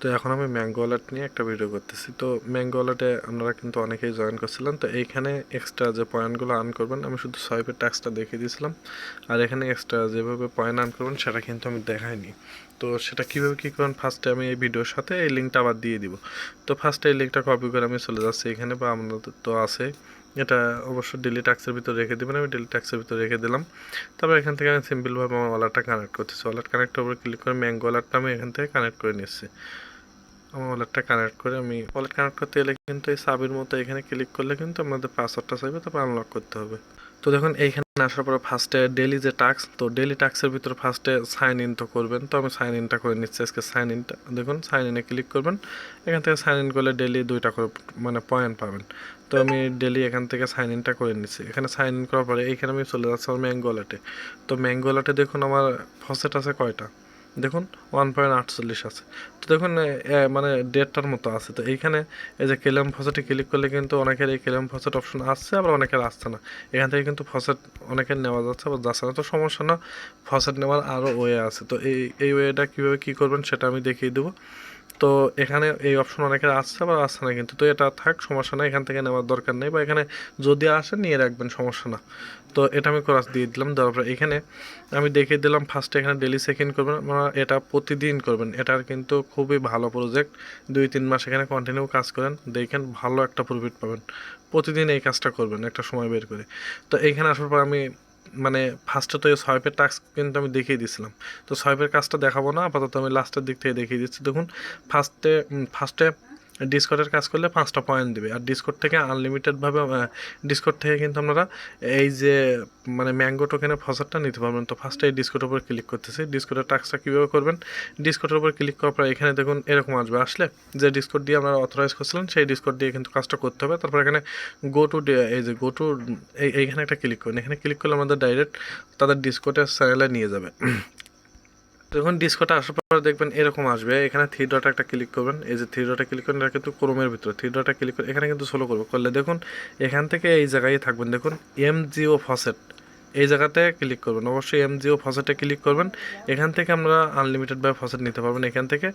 তো এখন আমি ম্যাঙ্গো ওয়ালেট নিয়ে একটা ভিডিও করতেছি। তো ম্যাঙ্গো ওয়ালেটে আপনারা কিন্তু অনেকেই জয়েন করছিলেন, তো এইখানে এক্সট্রা যে পয়েন্টগুলো আর্ন করবেন, আমি শুধু সোয়াইপের ট্যাক্সটা দেখিয়ে দিয়েছিলাম। আর এখানে এক্সট্রা যেভাবে পয়েন্ট আর্ন করবেন, সেটা কিন্তু আমি দেখাইনি। তো সেটা কীভাবে কী করবেন ফার্স্টে আমি এই ভিডিওর সাথে এই লিঙ্কটা আবার দিয়ে দিব। তো ফার্স্টে এই লিঙ্কটা কপি করে আমি চলে যাচ্ছি, এখানে বা আমাদের তো আছে। এটা অবশ্য ডেলি ট্যাক্সের ভিতরে রেখে দেবেন, আমি ডেলি ট্যাক্সের ভিতরে রেখে দিলাম। তারপর এখান থেকে আমি সিম্পলভাবে আমার ওয়ালেটটা কানেক্ট করতেছি। ওয়ালেট কানেক্টের উপরে ক্লিক করে ম্যাঙ্গো ওয়ালেটটা আমি এখান থেকে কানেক্ট করে নিচ্ছি আমার ওয়ালেটটা কানেক্ট করে আমি ওয়ালেট কানেক্ট করতে গেলে কিন্তু এই সাবির মতো এখানে ক্লিক করলে কিন্তু আমাদের পাসওয়ার্ডটা চাইবে তারপর আনলক করতে হবে। তো দেখুন, এইখানে আসার পরে ফার্স্টে ডেলি যে টাস্ক তো ডেলি টাস্কের ভিতরে ফার্স্টে সাইন ইন তো করবেন। তো আমি সাইন ইনটা করে নিচ্ছি। আজকে সাইন ইনটা দেখুন সাইন ইনে ক্লিক করবেন। এখান থেকে সাইন ইন করলে ডেলি দুইটা করে মানে পয়েন্ট পাবেন। তো আমি ডেলি এখান থেকে সাইন ইনটা করে নিচ্ছি এখানে সাইন ইন করার পরে এইখানে আমি চলে যাচ্ছি আমার ম্যাঙ্গো ওয়ালেটে তো ম্যাঙ্গো ওয়ালেটে দেখুন আমার ফসেট আছে কয়টা? দেখুন ওয়ান পয়েন্ট আটচল্লিশ আছে। তো দেখুন মানে ডেটটার মতো আছে। তো এইখানে এই যে কেলাম ফসেটে ক্লিক করলে কিন্তু অনেকের এই কেলাম ফসেট অপশন আসছে, আবার অনেকের আসছে না। এখান থেকে কিন্তু ফসেট অনেকের নেওয়া যাচ্ছে, আবার যাচ্ছে না। তো সমস্যা না ফসেট নেওয়ার আরও ওয়ে আছে। তো এই এই ওয়েটা কীভাবে কী করবেন সেটা আমি দেখিয়ে দেবো। তো এখানে এই অপশন অনেকের আসছে আবার আসছে না, কিন্তু তো এটা থাক, সমস্যা না এখান থেকে নেওয়ার দরকার নেই বা এখানে যদি আসে নিয়ে রাখবেন, সমস্যা না। তো এটা আমি ক্রস দিয়ে দিলাম, দেওয়ার পরে এখানে আমি দেখিয়ে দিলাম ফার্স্টে এখানে ডেলি সেকেন্ড করবেন মানে এটা প্রতিদিন করবেন। এটার কিন্তু খুবই ভালো প্রজেক্ট দুই তিন মাস এখানে কন্টিনিউ কাজ করেন, দেখেন ভালো একটা প্রফিট পাবেন। প্রতিদিন এই কাজটা করবেন, একটা সময় বের করে। তো এইখানে আসার পর আমি মানে ফার্স্টে তো এই সোয়াইপের টাস্ক কিন্তু আমি দেখিয়ে দিয়েছিলাম। তো সোয়াইপের কাজটা দেখাবো না, আপাতত আমি লাস্টের দিক থেকে দেখিয়ে দিচ্ছি। দেখুন ফার্স্টে ফার্স্টে ডিসকর্ডের কাজ করলে পাঁচটা পয়েন্ট দেবে। আর ডিসকর্ড থেকে আনলিমিটেডভাবে ডিসকর্ড থেকে কিন্তু আপনারা এই যে মানে ম্যাঙ্গো টোকেনের ফসারটা নিতে পারবেন। তো ফার্স্টে এই ডিসকোডের উপর ক্লিক করতেছি। ডিসকোডের টাস্কটা কীভাবে করবেন? ডিসকোডের উপর ক্লিক করার পর এখানে দেখুন এরকম আসবে। আসলে যে ডিসকোড দিয়ে আপনারা অথরাইজ করছিলেন সেই ডিসকোড দিয়ে কিন্তু কাজটা করতে হবে। তারপর এখানে গো টু এই যে গো টু এইখানে একটা ক্লিক করুন। এখানে ক্লিক করলে আমাদের ডাইরেক্ট তাদের ডিসকোডের চ্যানেলে নিয়ে যাবে। যখন ডিসকোটা আসার পর দেখবেন এরকম আসবে। এখানে থ্রি ডটা একটা ক্লিক করবেন। এই যে থ্রি ডটে ক্লিক করেন এটা কিন্তু ক্রোমের ভিতরে। থ্রি ডটে ক্লিক করে এখানে কিন্তু সোলো করবে। করলে দেখুন, এখান থেকে এই জায়গায় থাকবেন। দেখুন এম জিও ফসেট এই জায়গাতে ক্লিক করবেন। অবশ্যই এম জিও ফসেটে ক্লিক করবেন। এখান থেকে আমরা আনলিমিটেড আনলিমিটেডভাবে ফসেট নিতে পারবেন। এখান থেকে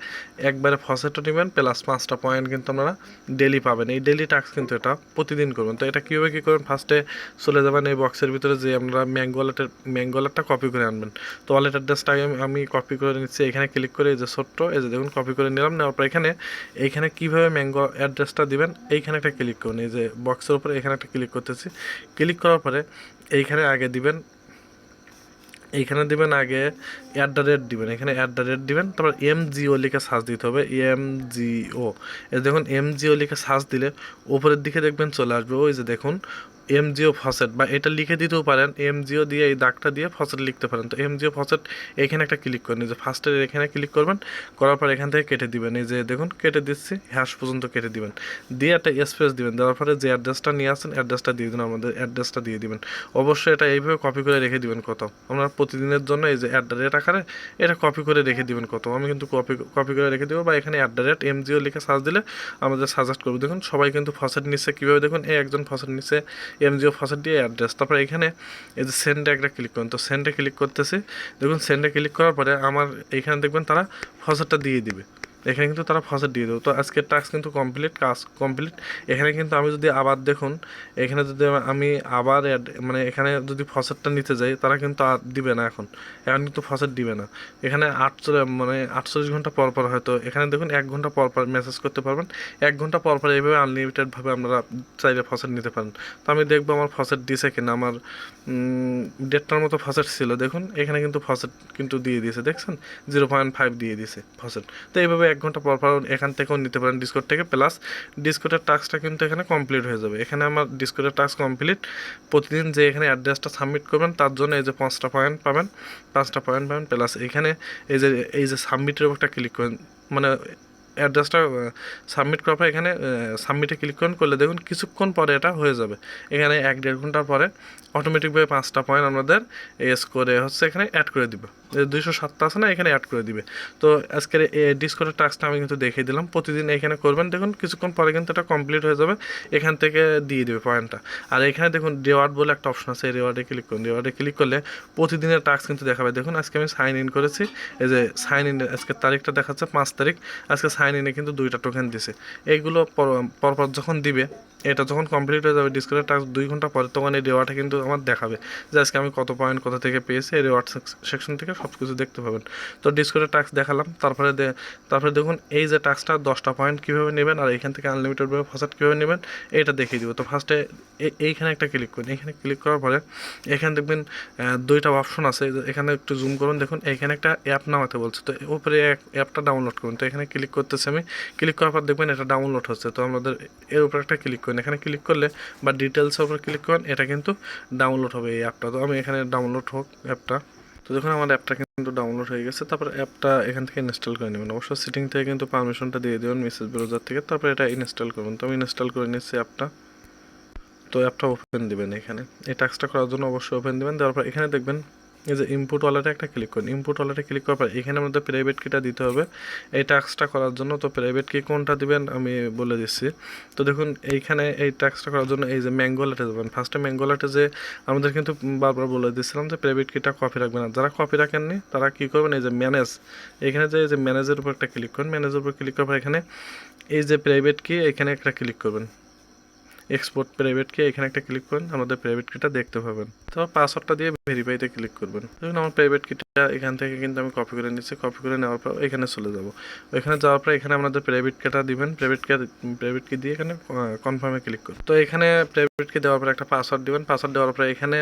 একবারে ফসেটও নেবেন প্লাস পাঁচটা পয়েন্ট কিন্তু আপনারা ডেলি পাবেন। এই ডেলি টাস্ক কিন্তু এটা প্রতিদিন করবেন। তো এটা কীভাবে কী করবেন? ফার্স্টে চলে যাবেন এই বক্সের ভিতরে যে আপনারা ম্যাঙ্গো ওয়ালেটের ম্যাঙ্গো ওয়ালেটটা কপি করে আনবেন। তো ওয়ালেট অ্যাড্রেসটা আমি আমি কপি করে নিচ্ছি। এখানে ক্লিক করে এই যে ছোট্ট, এই যে দেখুন কপি করে নিলাম। নেওয়ার পর এখানে এইখানে কীভাবে ম্যাঙ্গো অ্যাড্রেসটা দিবেন? এইখানে একটা ক্লিক করুন। এই যে বক্সের উপরে এখানে একটা ক্লিক করতেছি। ক্লিক করার পরে এইখানে আগে দিবেন, এইখানে দিবেন আগে অ্যাট দ্য রেট দিবেন, এখানে অ্যাট দ্য রেট দিবেন, তারপর এম জিও লিখে সার্চ দিতে হবে এম জিও এই দেখুন এম জিও লিখে সার্চ দিলে ওপরের দিকে দেখবেন চলে আসবে, ওই যে দেখুন এম জিও ফসেট বা এটা লিখে দিতেও পারেন এম জিও দিয়ে এই দাগটা দিয়ে ফসেট লিখতে পারেন। তো এম জিও ফসেট এখানে একটা ক্লিক করেন যে ফার্স্টের এখানে ক্লিক করবেন, করার পর এখান থেকে কেটে দিবেন। এই যে দেখুন, কেটে দিচ্ছি হ্যাশ পর্যন্ত কেটে দিবেন। দিয়ে একটা স্পেস দিবেন, দেওয়ার পরে যে অ্যাড্রেসটা নিয়ে আসেন অ্যাড্রেসটা দিয়ে দিন, আমাদের অ্যাড্রেসটা দিয়ে দিবেন। অবশ্যই এটা এইভাবে কপি করে রেখে দিবেন কত। আমরা প্রতিদিনের জন্য এই যে অ্যাট দ্য রেট আকারে এটা কপি করে রেখে দিবেন কত। আমি কিন্তু কপি কপি করে রেখে দেবো, বা এখানে at the rate M Geo লিখে সার্চ দিলে আমাদের সাজেস্ট করবে। দেখুন, সবাই কিন্তু ফসেট নিচ্ছে। কীভাবে দেখুন, এই একজন ফসেট নিচ্ছে এম জিও ফসেট দিয়ে অ্যাড্রেস তারপরে এখানে এই যে সেন্ডে একটা ক্লিক করুন। তো সেন্ডে ক্লিক করতেছি। দেখুন সেন্ডে ক্লিক করার পরে আমার এখানে দেখবেন তারা ফসেটটা দিয়ে দিবে। এখানে কিন্তু তারা ফসেট দিয়ে দেবো। তো আজকের টাস্ক কিন্তু কমপ্লিট কাজ কমপ্লিট এখানে কিন্তু আমি যদি আবার দেখুন, এখানে যদি আমি আবার মানে এখানে যদি ফসেটটা নিতে যাই, তারা কিন্তু আর দিবে না এখন। এখন কিন্তু ফসেট দিবে না। এখানে আটচল্লিশ মানে আটচল্লিশ ঘণ্টা পর পর হয়তো, এখানে দেখুন এক ঘণ্টা পর পর মেসেজ করতে পারবেন। এক ঘণ্টা পর পর এইভাবে আনলিমিটেডভাবে আপনারা চাইলে ফসেট নিতে পারেন। তো আমি দেখব আমার ফসেট দিয়েছে কিনা। আমার ডেটটার মতো ফসেট ছিল। দেখুন, এখানে কিন্তু ফসেট কিন্তু দিয়ে দিয়েছে। দেখছেন? জিরো পয়েন্ট ফাইভ দিয়ে দিয়েছে ফসেট তো এইভাবে এক ঘণ্টা পর পর এখান থেকেও নিতে পারেন ডিসকোড থেকে প্লাস ডিসকোডের টাস্কটা কিন্তু এখানে কমপ্লিট হয়ে যাবে। এখানে আমার ডিসকোডের টাস্ক কমপ্লিট প্রতিদিন যে এখানে অ্যাড্রেসটা সাবমিট করবেন, তার জন্য এই যে পাঁচটা পয়েন্ট পাবেন, পাঁচটা পয়েন্ট পাবেন প্লাস এখানে এই যে এই যে সাবমিটের উপরটা ক্লিক করেন। মানে অ্যাড্রেসটা সাবমিট করার পর এখানে সাবমিটে ক্লিক করুন, করলে দেখুন কিছুক্ষণ পরে এটা হয়ে যাবে। এখানে এক দেড় ঘণ্টার পরে অটোমেটিকভাবে পাঁচটা পয়েন্ট আমাদের এস করে হচ্ছে এখানে অ্যাড করে দিবে। দুইশো সাতটা আছে না, এখানে অ্যাড করে দিবে। তো আজকের ডিসকোডের টাস্কটা আমি কিন্তু দেখিয়ে দিলাম। প্রতিদিন এখানে করবেন, দেখুন কিছুক্ষণ পরে কিন্তু এটা কমপ্লিট হয়ে যাবে। এখান থেকে দিয়ে দেবে পয়েন্টটা আর এখানে দেখুন রেওয়ার্ড বলে একটা অপশন আছে রেওয়ার্ডে ক্লিক করুন। রেওয়ার্ডে ক্লিক করলে প্রতিদিনের টাস্ক কিন্তু দেখাবে। দেখুন আজকে আমি সাইন ইন করেছি। এই যে সাইন ইন আজকের তারিখটা দেখাচ্ছে পাঁচ তারিখ। আজকে সাইন ইনে কিন্তু দুইটা টোকেন দিছে। এইগুলো পর- পরপর যখন দিবে, এটা যখন কমপ্লিট হয়ে যাবে ডিসকাউন্টের টাস্ক দুই ঘণ্টা পরে তখন এই রেওয়ার্ডটা কিন্তু আমার দেখাবে যে আজকে আমি কত পয়েন্ট কোথা থেকে পেয়েছি, এই রেওয়ার্ড সেকশন থেকে সব কিছু দেখতে পাবেন। তো ডিসকাউন্টের টাস্ক দেখালাম, তারপরে তারপরে দেখুন এই যে টাস্কটা দশটা পয়েন্ট কীভাবে নেবেন আর এখান থেকে আনলিমিটেডভাবে ফার্স্ট কীভাবে নেবেন এইটা দেখিয়ে দিব। তো ফার্স্টে এইখানে একটা ক্লিক করুন। এখানে ক্লিক করার পরে এখানে দেখবেন দুইটা অপশন আছে। এখানে একটু জুম করুন, দেখুন এখানে একটা অ্যাপ নামাতে বলছে। তো উপরে অ্যাপটা ডাউনলোড করুন। তো এখানে ক্লিক করতেছি আমি। ক্লিক করার পর দেখবেন এটা ডাউনলোড হচ্ছে। তো আমাদের এর উপরে একটা ক্লিক করেন। এখানে ক্লিক করলে বা ডিটেলসের উপর ক্লিক করেন, এটা কিন্তু ডাউনলোড হবে এই অ্যাপটা তো আমি এখানে ডাউনলোড হোক অ্যাপটা তো দেখুন আমার অ্যাপটা কিন্তু ডাউনলোড হয়ে গেছে, তারপর অ্যাপটা এখান থেকে ইনস্টল করে নেবেন। অবশ্য সিটিং থেকে কিন্তু পারমিশনটা দিয়ে দেবেন মেসেজ ব্রাউজার থেকে। তারপর এটা ইনস্টল করবেন। তো আমি ইনস্টল করে নিচ্ছি অ্যাপটা তো অ্যাপটা ওপেন দিবেন এখানে। এই টাস্কটা করার জন্য অবশ্যই ওপেন দিবেন। তারপর এখানে দেখবেন এই যে ইনপুট ওয়ালেটে একটা ক্লিক করুন। ইনপুট ওয়ালেটে ক্লিক করার পর এখানে আমাদের প্রাইভেট কিটা দিতে হবে। এই টাস্কটা করার জন্য তো প্রাইভেট কি কোনটা দিবেন আমি বলে দিচ্ছি। তো দেখুন, এইখানে এই টাস্কটা করার জন্য এই যে ম্যাঙ্গো ওয়ালেটে যাবেন। ফার্স্টে ম্যাঙ্গো ওয়ালেটে যে আমাদের কিন্তু বারবার বলে দিচ্ছিলাম যে প্রাইভেট কিটা কপি রাখবেন যারা কপি রাখেননি, তারা কী করবেন? এই যে ম্যানেজ এখানে যে এই যে ম্যানেজের উপর একটা ক্লিক করুন। ম্যানেজের উপর ক্লিক করার পর এখানে এই যে প্রাইভেট কি এখানে একটা ক্লিক করবেন। এক্সপোর্ট প্রাইভেট কি এখানে একটা ক্লিক করুন। আমাদের প্রাইভেট কিটা দেখতে পাবেন। তো পাসওয়ার্ডটা দিয়ে ভেরিফাইতে ক্লিক করবেন। দেখুন, আমার প্রাইভেট কিটা এখান থেকে কিন্তু আমি কপি করে নিচ্ছি। কপি করে নেওয়ার পর এখানে চলে যাব। ওইখানে যাওয়ার পর এখানে আমাদের প্রাইভেট কিটা দিবেন। প্রাইভেট কি প্রাইভেট কি দিয়ে এখানে কনফার্মে ক্লিক করুন। তো এখানে প্রাইভেট কি দেওয়ার পর একটা পাসওয়ার্ড দিবেন। পাসওয়ার্ড দেওয়ার পর এখানে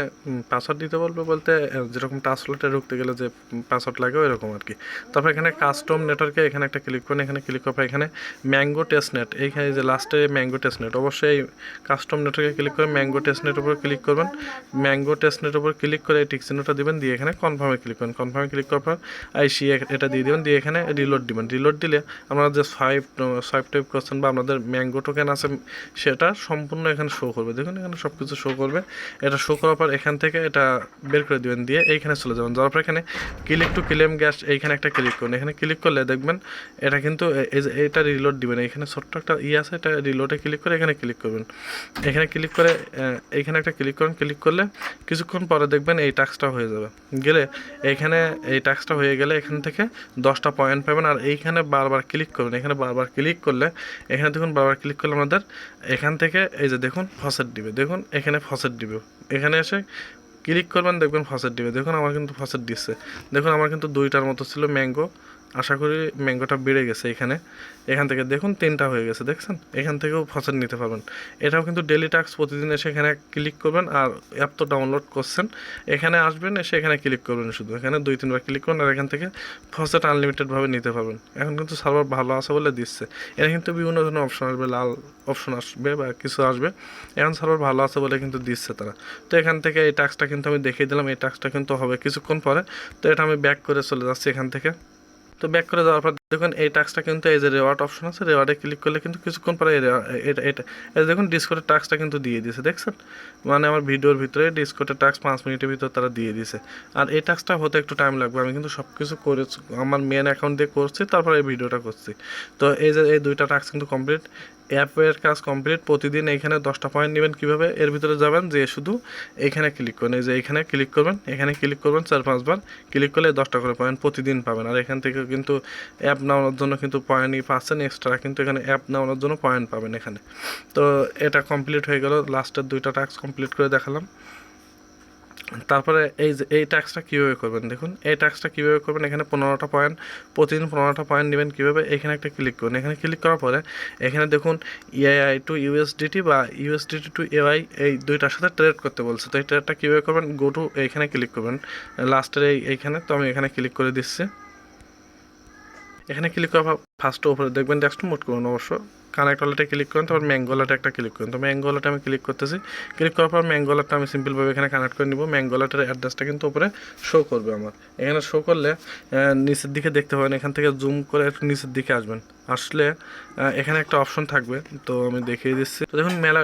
পাসওয়ার্ড দিতে বলবে বলতে যেরকম টাচলেটে ঢুকতে গেলে যে পাসওয়ার্ড লাগে ওইরকম আর কি। তারপর এখানে কাস্টম নেটওয়ার্কে এখানে একটা ক্লিক করুন। এখানে ক্লিক করার এখানে ম্যাঙ্গো টেস্ট নেট এইখানে যে লাস্টে ম্যাঙ্গো টেস্ট নেট অবশ্যই কাস্টম নেটওয়ার্কে ক্লিক করে ম্যাঙ্গো টেস্ট নেটের উপর ক্লিক করবেন। ম্যাঙ্গো টেস্ট নেটের উপর ক্লিক করে এই টিক চিহ্নটা দিবেন দিয়ে এখানে কনফার্মে ক্লিক করেন। কনফার্মে ক্লিক করার পর আইসি এটা দিয়ে দিবেন দিয়ে এখানে রিলোড দিবেন। রিলোড দিলে আপনারা যে সোয়াইপ সোয়াইপ টাইপ করছেন বা আপনাদের ম্যাঙ্গো টোকেন আছে সেটা সম্পূর্ণ এখানে শো করবে। দেখুন এখানে সব কিছু শো করবে। এটা শো করার পর এখান থেকে এটা বের করে দিবেন দিয়ে এইখানে চলে যাবেন। যাওয়ার পর এখানে ক্লিক টু ক্লেম গ্যাস এইখানে একটা ক্লিক করুন। এখানে ক্লিক করলে দেখবেন এটা কিন্তু এটা রিলোড দিবেন। এখানে ছোট্ট একটা ই আছে এটা রিলোডে ক্লিক করে এখানে ক্লিক করবেন। এখানে ক্লিক করে আহ, এইখানে একটা ক্লিক করুন। ক্লিক করলে কিছুক্ষণ পরে দেখবেন এই টাস্কটা হয়ে যাবে। গেলে এইখানে এই টাস্কটা হয়ে গেলে এখান থেকে দশটা পয়েন্ট পাবেন আর এইখানে বারবার ক্লিক করবেন এখানে বারবার ক্লিক করলে, এখানে দেখুন বারবার ক্লিক করলে আমাদের এখান থেকে এই যে দেখুন ফসেট দিবে। দেখুন এখানে ফসেট দিবে। এখানে এসে ক্লিক করবেন, দেখবেন ফসেট দিবে। দেখুন আমার কিন্তু ফসেট দিচ্ছে। দেখুন আমার কিন্তু দুইটার মতো ছিল ম্যাঙ্গো আশা করি ম্যাঙ্গোটা বেড়ে গেছে এখানে। এখান থেকে দেখুন, তিনটা হয়ে গেছে, দেখছেন? এখান থেকেও ফসেট নিতে পারবেন। এটাও কিন্তু ডেলি টাস্ক প্রতিদিন এসে এখানে ক্লিক করবেন আর অ্যাপ তো ডাউনলোড করছেন। এখানে আসবেন, এসে এখানে ক্লিক করবেন শুধু। এখানে দুই, তিনবার ক্লিক করুন আর এখান থেকে ফসেট আনলিমিটেডভাবে নিতে পারবেন। এখন কিন্তু সার্ভার ভালো আছে বলে দিচ্ছে। এটা কিন্তু বিভিন্ন ধরনের অপশন আসবে, লাল অপশন আসবে বা কিছু আসবে। এখন সার্ভার ভালো আছে বলে কিন্তু দিচ্ছে তারা। তো এখান থেকে এই টাস্কটা কিন্তু আমি দেখিয়ে দিলাম। এই টাস্কটা কিন্তু হবে কিছুক্ষণ পরে। তো এটা আমি ব্যাক করে চলে যাচ্ছি এখান থেকে। তো ব্যাক করে যাওয়ার পর দেখুন এই টাস্কটা কিন্তু এই যে রেওয়ার্ড অপশন আছে রেওয়ার্ডে ক্লিক করলে কিন্তু কিছুক্ষণ পরে এটা এটা এই দেখুন ডিসকোটের টাস্কটা কিন্তু দিয়ে দিয়েছে, দেখছেন? মানে আমার ভিডিওর ভিতরে ডিসকোটের টাস্ক পাঁচ মিনিটের ভিতরে তারা দিয়ে দিয়েছে। আর এই টাস্কটা হতে একটু টাইম লাগবে, আমি কিন্তু সব কিছু করে আমার মেন অ্যাকাউন্ট দিয়ে করছি, তারপরে এই ভিডিওটা করছি। তো এই যে এই দুইটা টাস্ক কিন্তু কমপ্লিট অ্যাপের কাজ কমপ্লিট প্রতিদিন এখানে দশটা পয়েন্ট নেবেন কীভাবে? এর ভিতরে যাবেন, যে শুধু এখানে ক্লিক করেন। এই যে এখানে ক্লিক করবেন, এখানে ক্লিক করবেন, চার পাঁচবার ক্লিক করলে দশটা করে পয়েন্ট প্রতিদিন পাবেন। আর এখান থেকে কিন্তু অ্যাপ নামানোর জন্য কিন্তু পয়েন্টই পাচ্ছেন এক্সট্রা কিন্তু এখানে অ্যাপ নামানোর জন্য পয়েন্ট পাবেন এখানে। তো এটা কমপ্লিট হয়ে গেল লাস্টের দুইটা টাস্ক কমপ্লিট করে দেখালাম। তারপরে এই যে, এই ট্যাক্সটা কীভাবে করবেন? দেখুন, এই ট্যাক্সটা কীভাবে করবেন? এখানে পনেরোটা পয়েন্ট প্রতিদিন পনেরোটা পয়েন্ট নেবেন কীভাবে? এখানে একটা ক্লিক করুন। এখানে ক্লিক করার পরে এখানে দেখুন ইআইআই টু ইউএসডিটি বা ইউএসডিটি টু এআই এই দুইটার সাথে ট্রেড করতে বলছে। তো এই ট্রেডটা কীভাবে করবেন? গো টু এইখানে ক্লিক করবেন। লাস্টের এই, এইখানে তো আমি এখানে ক্লিক করে দিচ্ছি। এখানে ক্লিক করার ফার্স্ট উপরে দেখবেন ডেস্কটপ মোট করুন অবশ্য। কানেক্ট ওয়ালেটে ক্লিক করেন, তারপর ম্যাঙ্গোলাটে একটা ক্লিক করুন। তো ম্যাঙ্গোলাটে আমি ক্লিক করতেছি। ক্লিক করার পর ম্যাঙ্গোলাটটা আমি সিম্পলভাবে এখানে কানেক্ট করে নিব। ম্যাঙ্গোলাটের অ্যাড্রেসটা কিন্তু উপরে শো করবে আমার। এখানে শো করলে নিচের দিকে দেখতে পাবেন, এখান থেকে জুম করে একটু নিচের দিকে আসবেন। আসলে এখানে একটা অপশন থাকবে, তো আমি দেখিয়ে দিচ্ছি। তো দেখুন, মেলা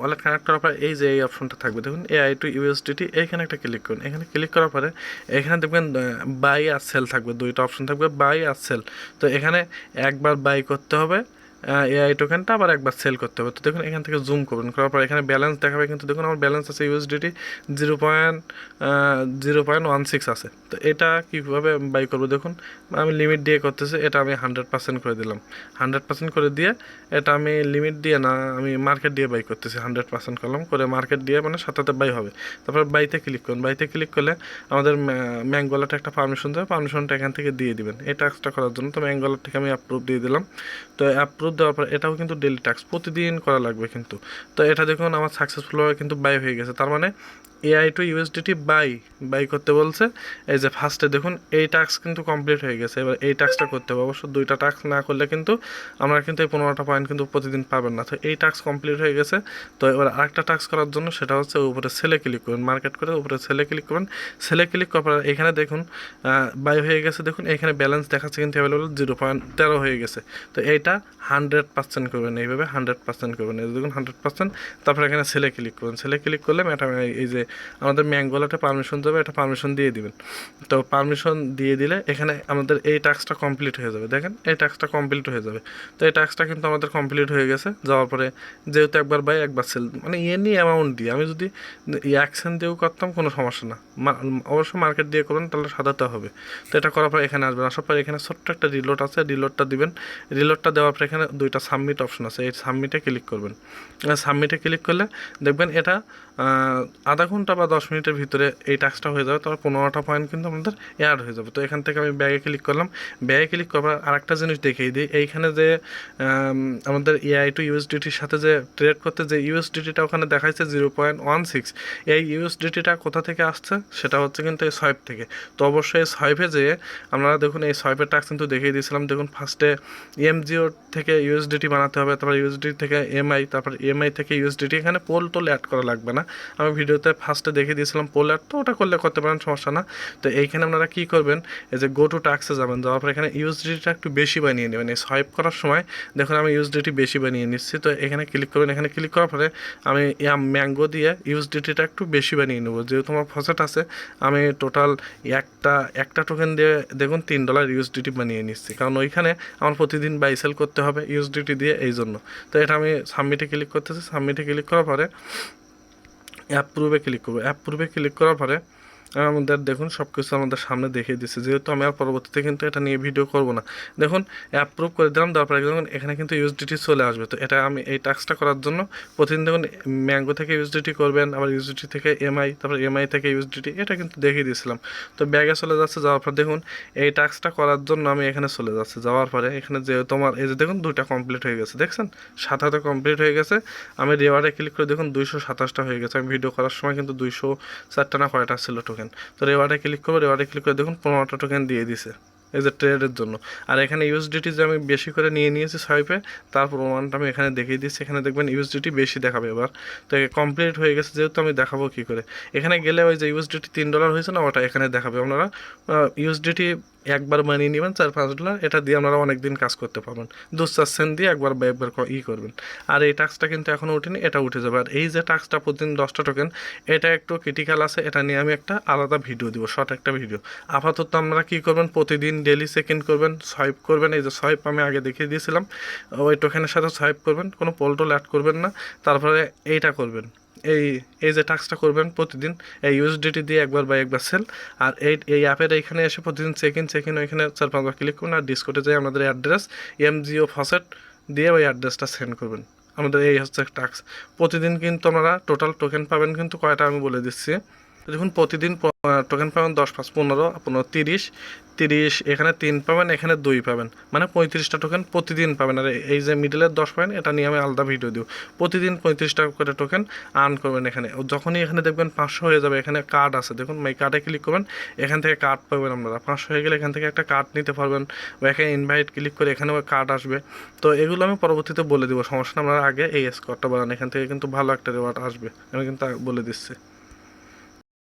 ওয়ালেট কানেক্ট করার পর এই যে এই অপশনটা থাকবে। দেখুন এআই টু ইউএসডিটি এইখানে একটা ক্লিক করুন। এখানে ক্লিক করার পরে এখানে দেখবেন বাই আর সেল থাকবে। দুইটা অপশন থাকবে বাই আর সেল তো এখানে একবার বাই করতে হবে। এআই টোকেনটা আবার একবার সেল করতে হবে। তো দেখুন, এখান থেকে জুম করবেন করার পর এখানে ব্যালেন্স দেখাবে কিন্তু দেখুন, আমার ব্যালেন্স আছে USDT zero point zero point one six আছে। তো এটা কীভাবে বাই করব? দেখুন, আমি লিমিট দিয়ে করতেছি, এটা আমি হান্ড্রেড পার্সেন্ট করে দিলাম। হান্ড্রেড পার্সেন্ট করে দিয়ে এটা আমি লিমিট দিয়ে না, আমি মার্কেট দিয়ে বাই করতেছি। হান্ড্রেড পার্সেন্ট করলাম, করে মার্কেট দিয়ে মানে সাথে বাই হবে। তারপর বাইতে ক্লিক করুন। বাইতে ক্লিক করলে আমাদের ম্যাঙ্গোলাটা একটা পারমিশন দেবে। পারমিশনটা এখান থেকে দিয়ে দিবেন। এই টাস্কটা করার জন্য তো ম্যাঙ্গোলার থেকে আমি অ্যাপ্রুভ দিয়ে দিলাম। তো অ্যাপ্রুভ দেওয়ার পর এটাও কিন্তু ডেলি টাস্ক প্রতিদিন করা লাগবে কিন্তু। তো এটা দেখুন আমার সাকসেসফুলভাবে কিন্তু বাই হয়ে গেছে। তার মানে AI to USDT buy buy করতে বলছে। এই যে ফার্স্টে দেখুন, এই টাস্ক কিন্তু কমপ্লিট হয়ে গেছে। এবার এই টাস্কটা করতে হবে। অবশ্য দুইটা টাস্ক না করলে কিন্তু আমরা কিন্তু এই পনেরোটা পয়েন্ট কিন্তু প্রতিদিন পাবেন না। তো এই টাস্ক কমপ্লিট হয়ে গেছে। তো এবার আরেকটা টাস্ক করার জন্য সেটা হচ্ছে উপরে সেলে ক্লিক করুন। মার্কেট করে উপরে সেলে ক্লিক করুন। সেলে ক্লিক করার এখানে দেখুন বাই হয়ে গেছে। দেখুন, এখানে ব্যালেন্স দেখাচ্ছে কিন্তু অ্যাভেলেবল জিরো পয়েন্ট তেরো হয়ে গেছে। তো এইটা হান্ড্রেড পার্সেন্ট করবেন। এইভাবে হান্ড্রেড পার্সেন্ট করবেন। দেখুন হান্ড্রেড পার্সেন্ট তারপর এখানে সেলে ক্লিক করুন। সেলে ক্লিক করলে এটা এই যে আমাদের ম্যাঙ্গোলাটা পারমিশন দেবে, একটা পারমিশন দিয়ে দিবেন। তো পারমিশন দিয়ে দিলে এখানে আমাদের এই টাস্কটা কমপ্লিট হয়ে যাবে। দেখেন, এই টাস্কটা কমপ্লিট হয়ে যাবে। তো এই টাস্কটা কিন্তু আমাদের কমপ্লিট হয়ে গেছে। যাওয়ার পরে যেহেতু একবার বাই একবার সেল মানে এনি অ্যামাউন্ট দিয়ে। আমি যদি অ্যাকশন দিয়েও করতাম, কোনো সমস্যা না। অবশ্য মার্কেট দিয়ে করবেন, তাহলে সাদাতে হবে। তো এটা করার পর এখানে আসবেন। আসার পর এখানে ছোট্ট একটা রিলোড আছে। রিলোডটা দিবেন। রিলোডটা দেওয়ার পর এখানে দুইটা সাবমিট অপশন আছে। এই সাবমিটে ক্লিক করবেন। সাবমিটে ক্লিক করলে দেখবেন এটা আধা ঘণ্টা বা দশ মিনিটের ভিতরে এই টাস্কটা হয়ে যাবে, তারপর পনেরোটা পয়েন্ট কিন্তু আমাদের অ্যাড হয়ে যাবে। তো এখান থেকে আমি ব্যাগে ক্লিক করলাম। ব্যাগে ক্লিক করার আরেকটা জিনিস দেখিয়ে দিই। এইখানে যে আমাদের এআই টু ইউএসডিটির সাথে যে ট্রেড করতে যে ইউএসডিটিটা ওখানে দেখাচ্ছে জিরো পয়েন্ট ওয়ান সিক্স এই ইউএসডিটিটা কোথা থেকে আসছে সেটা হচ্ছে কিন্তু এই সোয়াইপ থেকে। তো অবশ্যই এই সোয়াইপে যেয়ে আপনারা দেখুন, এই সোয়াইপের টাস্ক কিন্তু দেখিয়ে দিয়েছিলাম। দেখুন ফার্স্টে এমজিও থেকে ইউএসডিটি বানাতে হবে, তারপর ইউএসডি থেকে এমআই তারপর এমআই থেকে ইউএসডিটি এখানে পোল টোল অ্যাড করা লাগবে না। আমি ভিডিওতে ফার্স্টে দেখে দিয়েছিলাম পোল অ্যাড তো ওটা করলে করতে পারেন, সমস্যা না। তো এইখানে আপনারা কী করবেন, এই যে গো টু টাক্সে যাবেন যাওয়ার পর এখানে ইউএসডিটা একটু বেশি বানিয়ে নেবেন। এই সোয়াইপ করার সময়, দেখুন আমি ইউএসডিটি বেশি বানিয়ে নিচ্ছি, তো এখানে ক্লিক করবেন। এখানে ক্লিক করার পরে আমি ম্যাঙ্গো দিয়ে ইউএসডিটিটা একটু বেশি বানিয়ে নেব। যেহেতু আমার ফসেট আছে, আমি টোটাল একটা একটা টোকেন দিয়ে দেখুন তিন ডলার ইউএসডিটি বানিয়ে নিচ্ছি। কারণ ওইখানে আমার প্রতিদিন বাই সেল করতে হবে ইউএসডিটি দিয়ে, এই জন্য। তো এটা আমি সাবমিটে ক্লিক করতেছি। সাবমিটে ক্লিক করার পরে অ্যাপ্রুভে ক্লিক করব। অ্যাপ্রুভে ক্লিক করার পরে আমাদের দেখুন সব কিছু আমাদের সামনে দেখিয়ে দিচ্ছে। যেহেতু আমি আর পরবর্তীতে কিন্তু এটা নিয়ে ভিডিও করব না। দেখুন অ্যাপ্রুভ করে দিলাম তারপরে দেখুন, এখানে কিন্তু ইউএসডিটি চলে আসবে। তো এটা আমি, এই টাস্কটা করার জন্য প্রতিদিন দেখুন ম্যাঙ্গো থেকে ইউএসডিটি করবেন, আবার ইউএসডিটি থেকে এমআই তারপর এমআই থেকে ইউএসডিটি এটা কিন্তু দেখিয়ে দিয়েছিলাম। তো ব্যাগে চলে যাচ্ছে, যাওয়ার পর দেখুন, এই টাস্কটা করার জন্য আমি এখানে চলে যাচ্ছে। যাওয়ার পরে এখানে যেহেতু আমার এই যে দেখুন, দুইটা কমপ্লিট হয়ে গেছে, দেখছেন? সাত হাতে কমপ্লিট হয়ে গেছে। আমি রেওয়ার্ডে ক্লিক করে দেখুন, দুইশো সাতাশটা হয়ে গেছে। আমি ভিডিও করার সময় কিন্তু দুইশো চারটা না, কয়টা ছিল টোকেন তো রেওয়ার্ডে ক্লিক করব রেওয়ার্ডে ক্লিক করে দেখুন পনেরোটা টোকেন দিয়ে দিছে এজ এ ট্রেডের জন্য। আর এখানে ইউএসডিটি যে আমি বেশি করে নিয়ে নিয়েছি সোয়াইপে তার প্রমাণটা আমি এখানে দেখিয়ে দিচ্ছি। এখানে দেখবেন ইউএসডিটি বেশি দেখাবে এবার। তো কমপ্লিট হয়ে গেছে, যেহেতু আমি দেখাবো কী করে। এখানে গেলে ওই যে ইউএসডিটি তিন ডলার হয়েছে না, ওটা এখানে দেখাবে। আপনারা ইউএসডিটি একবার বানিয়ে নেবেন, চার পাঁচ ডলার, এটা দিয়ে আপনারা অনেক দিন কাজ করতে পারবেন। দু চার সেন্ট দিয়ে একবার বা একবার ই করবেন। আর এই টাক্সটা কিন্তু এখনও উঠেনি এটা উঠে যাবে। আর এই যে টাস্কটা প্রতিদিন দশটা টোকেন এটা একটু ক্রিটিক্যাল আছে, এটা নিয়ে আমি একটা আলাদা ভিডিও দিব শর্ট একটা ভিডিও আপাতত আপনারা কী করবেন, প্রতিদিন ডেলি সেকেন্ড করবেন সোয়াইপ করবেন, এই যে সোয়াইপ আমি আগে দেখিয়ে দিয়েছিলাম, ওই টোকেনের সাথে সোয়াইপ করবেন, কোনো পোলটোল অ্যাড করবেন না, তারপরে এইটা করবেন। এই এই যে টাস্কটা করবেন প্রতিদিন, এই ইউএসডিটি দিয়ে একবার বা একবার সেল আর এই এই অ্যাপের এইখানে এসে প্রতিদিন চেক ইন চেক ইন ওইখানে চার পাঁচবার ক্লিক করুন, আর ডিসকোটে যাই আমাদের অ্যাড্রেস এম এমজিও ফসেট দিয়ে ওই অ্যাড্রেসটা সেন্ড করবেন। আমাদের এই হচ্ছে টাস্ক প্রতিদিন কিন্তু আমরা টোটাল টোকেন পাবেন কিন্তু কয়টা আমি বলে দিচ্ছি? দেখুন, প্রতিদিন টোকেন পাবেন দশ পাঁচ, পনেরো পনেরো তিরিশ তিরিশ এখানে তিন পাবেন, এখানে দুই পাবেন। মানে পঁয়ত্রিশটা টোকেন প্রতিদিন পাবেন। আর এই যে মিডলের দশ পাবেন, এটা নিয়ে আমি আলাদা ভিডিও দিব। প্রতিদিন পঁয়ত্রিশটা করে টোকেন আর্ন করবেন এখানে। যখনই এখানে দেখবেন পাঁচশো হয়ে যাবে, এখানে কার্ড আছে। দেখুন, এই কার্ডে ক্লিক করবেন, এখান থেকে কার্ড পাবেন আপনারা। পাঁচশো হয়ে গেলে এখান থেকে একটা কার্ড নিতে পারবেন বা এখানে ইনভাইট ক্লিক করে এখানেও কার্ড আসবে। তো এগুলো আমি পরবর্তীতে বলে দিব। সমস্যা আপনারা আগে এই স্কোরটা বানান। এখান থেকে কিন্তু ভালো একটা রেওয়ার্ড আসবে। আমি কিন্তু বলে দিচ্ছি।